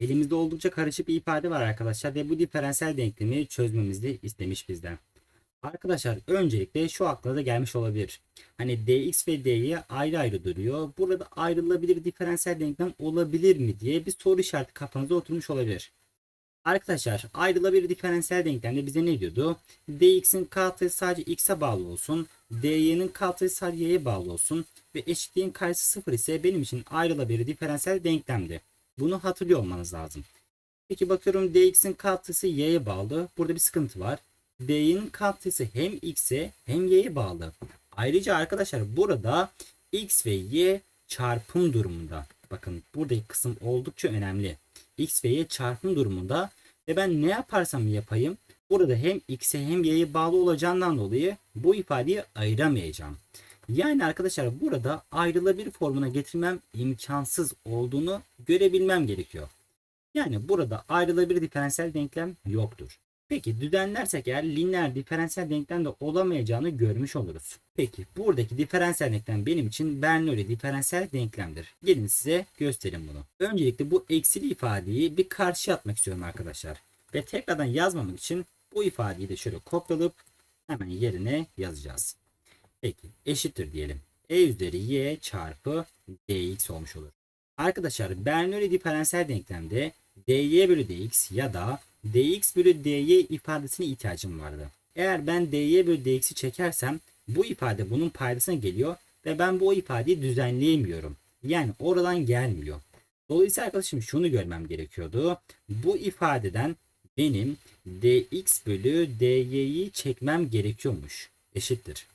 Elimizde oldukça karışık bir ifade var arkadaşlar ve bu diferansiyel denklemi çözmemizi istemiş bizden. Arkadaşlar öncelikle şu aklına da gelmiş olabilir. Hani dx ve dy ayrı ayrı duruyor. Burada ayrılabilir diferansiyel denklem olabilir mi diye bir soru işareti kafanıza oturmuş olabilir. Arkadaşlar ayrılabilir diferansiyel denklemde bize ne diyordu? dx'in katsayısı sadece x'e bağlı olsun. dy'nin katsayısı sadece y'ye bağlı olsun. Ve eşitliğin karşısı sıfır ise benim için ayrılabilir diferansiyel denklemdi. Bunu hatırlıyor olmanız lazım. Peki bakıyorum dx'in katsayısı y'ye bağlı. Burada bir sıkıntı var. dy'nin katsayısı hem x'e hem y'ye bağlı. Ayrıca arkadaşlar burada x ve y çarpım durumunda. Bakın buradaki kısım oldukça önemli. x ve y çarpım durumunda ve ben ne yaparsam yapayım burada hem x'e hem y'ye bağlı olacağından dolayı bu ifadeyi ayıramayacağım. Yani arkadaşlar burada ayrılabilir formuna getirmem imkansız olduğunu görebilmem gerekiyor. Yani burada ayrılabilir diferansiyel denklem yoktur. Peki düzenlersek eğer lineer diferansiyel denklem de olamayacağını görmüş oluruz. Peki buradaki diferansiyel denklem benim için Bernoulli diferansiyel denklemdir. Gelin size göstereyim bunu. Öncelikle bu eksili ifadeyi bir karşıya atmak istiyorum arkadaşlar. Ve tekrardan yazmamak için bu ifadeyi de şöyle kopyalayıp hemen yerine yazacağız. Peki eşittir diyelim. E üzeri y çarpı dx olmuş olur. Arkadaşlar Bernoulli diferansiyel denklemde dy bölü dx ya da dx bölü dy ifadesine ihtiyacım vardı. Eğer ben dy bölü dx'i çekersem bu ifade bunun paydasına geliyor ve ben bu ifadeyi düzenleyemiyorum. Yani oradan gelmiyor. Dolayısıyla arkadaşım şunu görmem gerekiyordu. Bu ifadeden benim dx bölü dy'yi çekmem gerekiyormuş. Eşittir.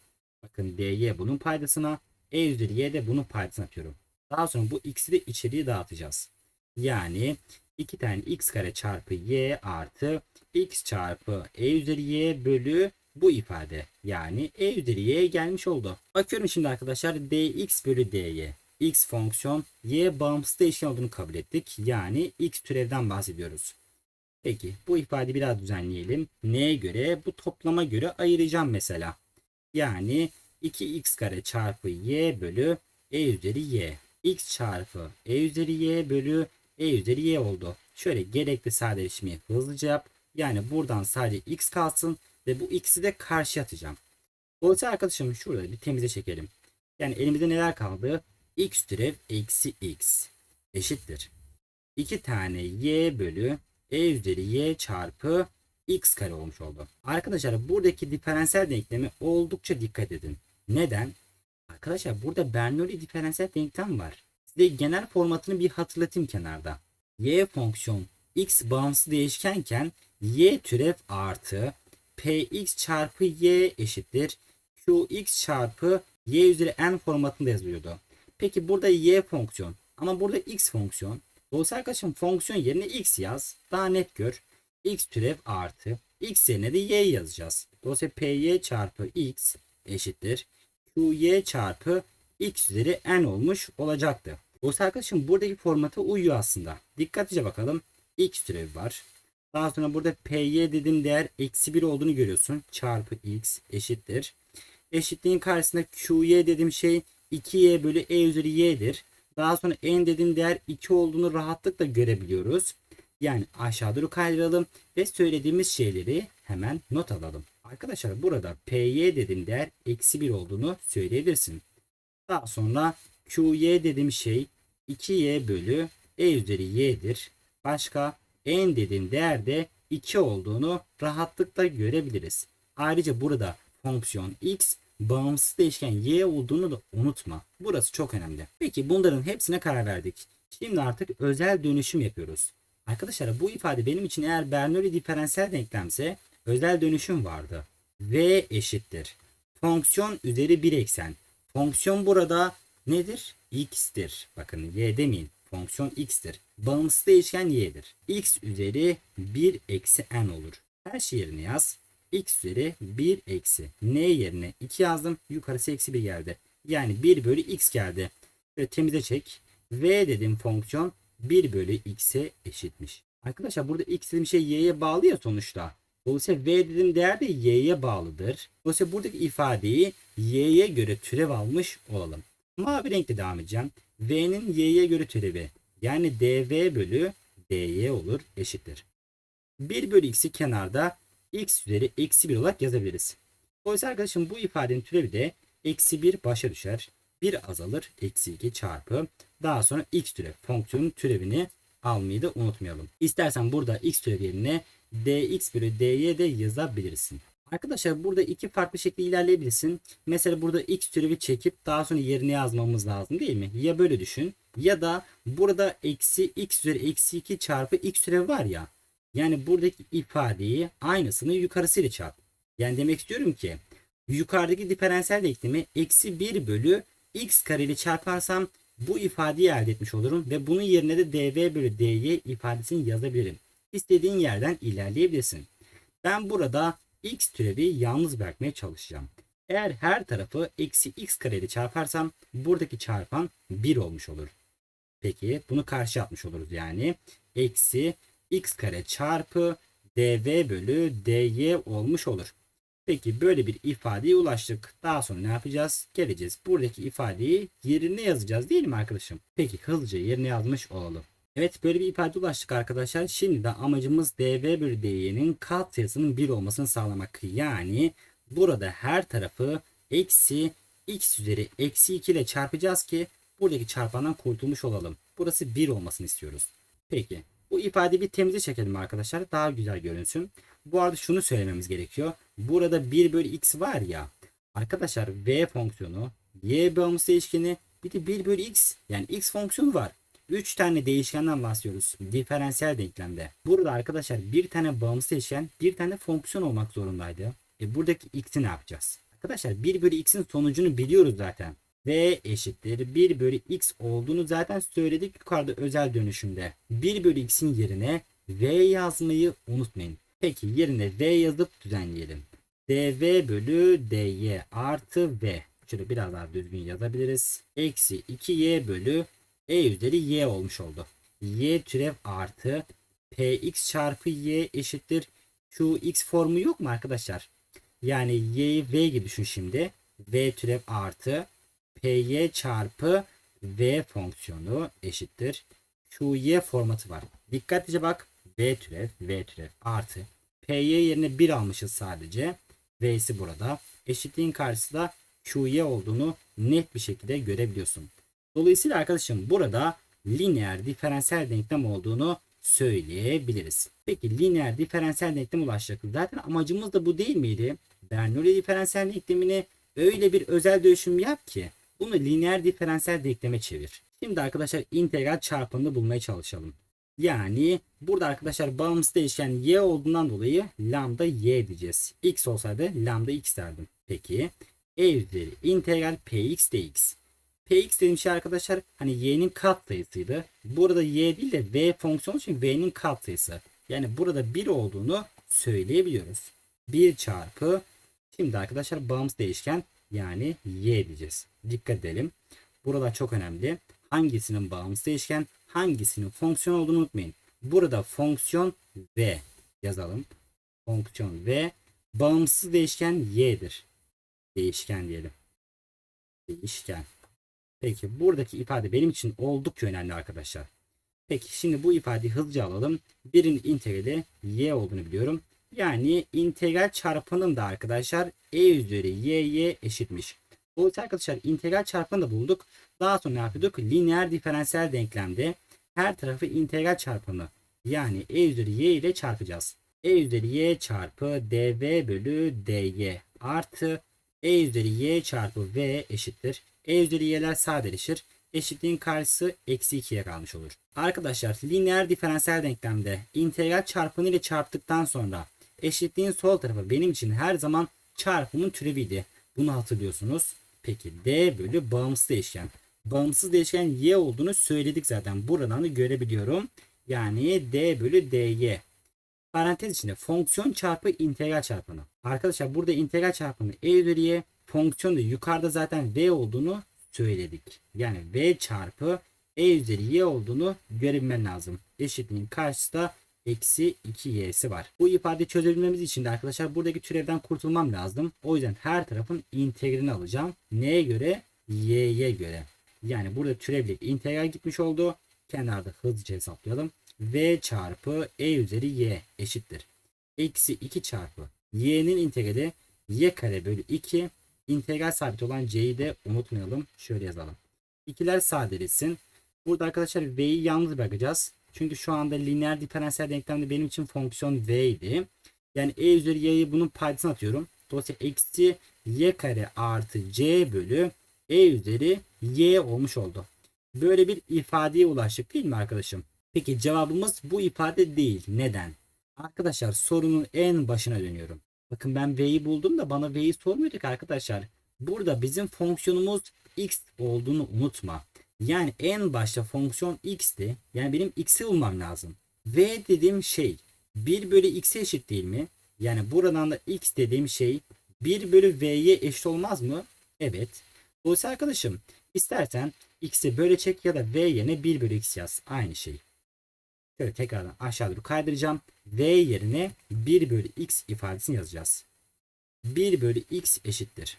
Bakın dy bunun paydasına, e üzeri y de bunun paydasına atıyorum. Daha sonra bu x'i de içeriye dağıtacağız. Yani 2 tane x kare çarpı y artı x çarpı e üzeri y bölü bu ifade. Yani e üzeri y gelmiş oldu. Bakıyorum şimdi arkadaşlar dx bölü dy. x fonksiyon y bağımsız değişken olduğunu kabul ettik. Yani x türevden bahsediyoruz. Peki bu ifadeyi biraz düzenleyelim. Neye göre? Bu toplama göre ayıracağım mesela. Yani 2x kare çarpı y bölü e üzeri y. x çarpı e üzeri y bölü e üzeri y oldu. Şöyle gerekli sadeleşmeyi hızlıca yap. Yani buradan sadece x kalsın ve bu x'i de karşıya atacağım. Dolayısıyla arkadaşım şurada bir temize çekelim. Yani elimizde neler kaldı? x türev eksi x eşittir. 2 tane y bölü e üzeri y çarpı x kare olmuş oldu. Arkadaşlar buradaki diferansiyel denklemi oldukça dikkat edin. Neden? Arkadaşlar burada Bernoulli diferansiyel denklem var. Size genel formatını bir hatırlatayım kenarda. y fonksiyon x bağımsız değişkenken y türev artı px çarpı y eşittir qx çarpı y üzeri n formatında yazılıyordu. Peki burada y fonksiyon ama burada x fonksiyon. Dolayısıyla arkadaşım fonksiyon yerine x yaz. Daha net gör. x türev artı x yerine de y yazacağız. Dolayısıyla py çarpı x eşittir qy çarpı x üzeri n olmuş olacaktı. Dolayısıyla arkadaşım buradaki formata uyuyor aslında. Dikkatlice bakalım. x türevi var. Daha sonra burada py dediğim değer eksi 1 olduğunu görüyorsun. Çarpı x eşittir. Eşitliğin karşısında qy dediğim şey 2y bölü e üzeri y'dir. Daha sonra n dediğim değer 2 olduğunu rahatlıkla görebiliyoruz. Yani aşağı doğru kaydıralım ve söylediğimiz şeyleri hemen not alalım. Arkadaşlar burada py dediğim değer eksi 1 olduğunu söyleyebilirsin. Daha sonra qy dediğim şey 2y bölü e üzeri y'dir. Başka n dediğim değer de 2 olduğunu rahatlıkla görebiliriz. Ayrıca burada fonksiyon x bağımsız değişken y olduğunu da unutma. Burası çok önemli. Peki bunların hepsine karar verdik. Şimdi artık özel dönüşüm yapıyoruz. Arkadaşlar bu ifade benim için eğer Bernoulli diferansiyel denklemse özel dönüşüm vardı. v eşittir. Fonksiyon üzeri bir eksen. Fonksiyon burada nedir? x'tir. Bakın y demeyin. Fonksiyon x'tir. Bağımsız değişken y'dir. x üzeri 1 eksi n olur. Her şey yerine yaz. x üzeri 1 eksi n yerine 2 yazdım. Yukarısı eksi 1 geldi. Yani 1 bölü x geldi. Ve temize çek. v dedim fonksiyon 1 bölü x'e eşitmiş. Arkadaşlar burada x dediğim şey y'ye bağlı ya sonuçta. Dolayısıyla v dediğim değer de y'ye bağlıdır. Dolayısıyla buradaki ifadeyi y'ye göre türev almış olalım. Mavi renkle devam edeceğim. v'nin y'ye göre türevi yani dv bölü dy olur eşittir. 1 bölü x'i kenarda x üzeri eksi 1 olarak yazabiliriz. Oysa arkadaşım bu ifadenin türevi de eksi 1 başa düşer. 1 azalır eksi 2 çarpı. Daha sonra x türev fonksiyonun türevini almayı da unutmayalım. İstersen burada x türevi yerine dx bölü dy de yazabilirsin. Arkadaşlar burada iki farklı şekilde ilerleyebilirsin. Mesela burada x türevi çekip daha sonra yerine yazmamız lazım değil mi? Ya böyle düşün ya da burada eksi x üzeri eksi 2 çarpı x türevi var ya. Yani buradaki ifadeyi aynısını yukarısıyla çarp. Yani demek istiyorum ki yukarıdaki diferansiyel denklemi eksi 1 bölü x kare ile çarparsam bu ifadeyi elde etmiş olurum ve bunun yerine de dv bölü dy ifadesini yazabilirim. İstediğin yerden ilerleyebilirsin. Ben burada x türevi yalnız bırakmaya çalışacağım. Eğer her tarafı eksi x kare ile çarparsam buradaki çarpan 1 olmuş olur. Peki bunu karşı yapmış oluruz yani. Eksi x kare çarpı dv bölü dy olmuş olur. Peki böyle bir ifadeye ulaştık. Daha sonra ne yapacağız? Geleceğiz. Buradaki ifadeyi yerine yazacağız değil mi arkadaşım? Peki hızlıca yerine yazmış olalım. Evet böyle bir ifade ulaştık arkadaşlar. Şimdi de amacımız dv bölü dy'nin katsayısının 1 olmasını sağlamak. Yani burada her tarafı eksi x üzeri eksi 2 ile çarpacağız ki buradaki çarpandan kurtulmuş olalım. Burası 1 olmasını istiyoruz. Peki bu ifadeyi bir temize çekelim arkadaşlar. Daha güzel görünsün. Bu arada şunu söylememiz gerekiyor. Burada 1 bölü x var ya. Arkadaşlar v fonksiyonu y bağımsız değişkeni bir de 1 bölü x yani x fonksiyonu var. 3 tane değişkenden bahsediyoruz. Diferansiyel denklemde. Burada arkadaşlar bir tane bağımsız değişken bir tane fonksiyon olmak zorundaydı. E buradaki x'i ne yapacağız? Arkadaşlar 1 bölü x'in sonucunu biliyoruz zaten. V eşittir 1 bölü x olduğunu zaten söyledik yukarıda özel dönüşümde. 1 bölü x'in yerine v yazmayı unutmayın. Peki yerine v yazıp düzenleyelim. dv bölü dy artı v. Şöyle biraz daha düzgün yazabiliriz. Eksi 2y bölü e üzeri y olmuş oldu. y türev artı px çarpı y eşittir. Şu x formu yok mu arkadaşlar? Yani y'yi v gibi düşün şimdi. v türev artı py çarpı v fonksiyonu eşittir. Şu y formatı var. Dikkatlice bak. v türev v türev artı py yerine 1 almışız sadece. v'si burada. Eşitliğin karşısında qy olduğunu net bir şekilde görebiliyorsun. Dolayısıyla arkadaşım burada lineer diferansiyel denklem olduğunu söyleyebiliriz. Peki lineer diferansiyel denklem ulaşacak. Zaten amacımız da bu değil miydi? Bernoulli diferansiyel denklemini öyle bir özel dönüşüm yap ki bunu lineer diferansiyel denkleme çevir. Şimdi arkadaşlar integral çarpımını bulmaya çalışalım. Yani burada arkadaşlar bağımsız değişken y olduğundan dolayı lambda y diyeceğiz. x olsaydı lambda x derdim. Peki e üzeri integral px dx. Px dediğim şey arkadaşlar hani y'nin kat sayısıydı. Burada y değil de v fonksiyonu için v'nin kat sayısı. Yani burada 1 olduğunu söyleyebiliyoruz. 1 çarpı şimdi arkadaşlar bağımsız değişken yani y diyeceğiz. Dikkat edelim. Burada çok önemli. Hangisinin bağımsız değişken hangisinin fonksiyon olduğunu unutmayın. Burada fonksiyon v yazalım. Fonksiyon v bağımsız değişken y'dir. Değişken diyelim. Değişken. Peki buradaki ifade benim için oldukça önemli arkadaşlar. Peki şimdi bu ifadeyi hızlıca alalım. Birin integrali y olduğunu biliyorum. Yani integral çarpanım da arkadaşlar e üzeri y'ye eşitmiş. Dolayısıyla arkadaşlar integral çarpanı da bulduk. Daha sonra ne yapıyorduk? Lineer diferansiyel denklemde her tarafı integral çarpanı yani e üzeri y ile çarpacağız. e üzeri y çarpı dv bölü dy artı e üzeri y çarpı v eşittir. E üzeri y'ler sadeleşir. Eşitliğin karşısı eksi 2'ye kalmış olur. Arkadaşlar lineer diferansiyel denklemde integral çarpanı ile çarptıktan sonra eşitliğin sol tarafı benim için her zaman çarpımın türeviydi. Bunu hatırlıyorsunuz. Peki d bölü bağımsız değişken. Bağımsız değişken y olduğunu söyledik zaten. Buradan da görebiliyorum. Yani d bölü dy. Parantez içinde fonksiyon çarpı integral çarpanı. Arkadaşlar burada integral çarpanı e üzeri y. Fonksiyon da yukarıda zaten v olduğunu söyledik. Yani v çarpı e üzeri y olduğunu görebilmen lazım. Eşitliğin karşısında eksi 2y'si var. Bu ifadeyi çözebilmemiz için de arkadaşlar buradaki türevden kurtulmam lazım. O yüzden her tarafın integralini alacağım. Neye göre? Y'ye göre. Yani burada türevle integral gitmiş oldu. Kenarda hızlıca hesaplayalım. v çarpı e üzeri y eşittir. Eksi 2 çarpı y'nin integrali y kare bölü 2 integral sabit olan c'yi de unutmayalım. Şöyle yazalım. İkiler sadeleşsin. Burada arkadaşlar v'yi yalnız bırakacağız. Çünkü şu anda lineer diferansiyel denklemde benim için fonksiyon v idi. Yani e üzeri y'yi bunun paydasına atıyorum. Dolayısıyla eksi y kare artı c bölü e üzeri y olmuş oldu. Böyle bir ifadeye ulaştık değil mi arkadaşım? Peki cevabımız bu ifade değil. Neden? Arkadaşlar sorunun en başına dönüyorum. Bakın ben v'yi buldum da bana v'yi sormuyorduk arkadaşlar. Burada bizim fonksiyonumuz x olduğunu unutma. Yani en başta fonksiyon x'ti. Yani benim x'i bulmam lazım. v dediğim şey 1 bölü x'e eşit değil mi? Yani buradan da x dediğim şey 1 bölü v'ye eşit olmaz mı? Evet. Dolayısıyla arkadaşım istersen x'i böyle çek ya da v yerine 1 bölü x yaz. Aynı şey. Şöyle tekrardan aşağı doğru kaydıracağım. v yerine 1 bölü x ifadesini yazacağız. 1 bölü x eşittir.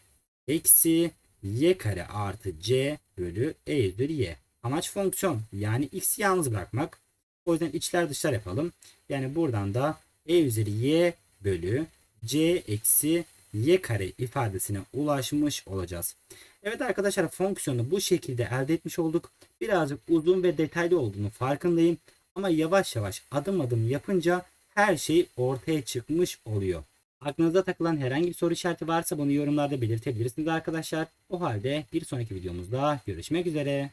Eksi y kare artı c bölü e üzeri y. Amaç fonksiyon yani x'i yalnız bırakmak. O yüzden içler dışlar yapalım. Yani buradan da e üzeri y bölü c eksi y kare ifadesine ulaşmış olacağız. Evet arkadaşlar fonksiyonu bu şekilde elde etmiş olduk. Birazcık uzun ve detaylı olduğunu farkındayım. Ama yavaş yavaş adım adım yapınca her şey ortaya çıkmış oluyor. Aklınıza takılan herhangi bir soru işareti varsa bunu yorumlarda belirtebilirsiniz arkadaşlar. O halde bir sonraki videomuzda görüşmek üzere.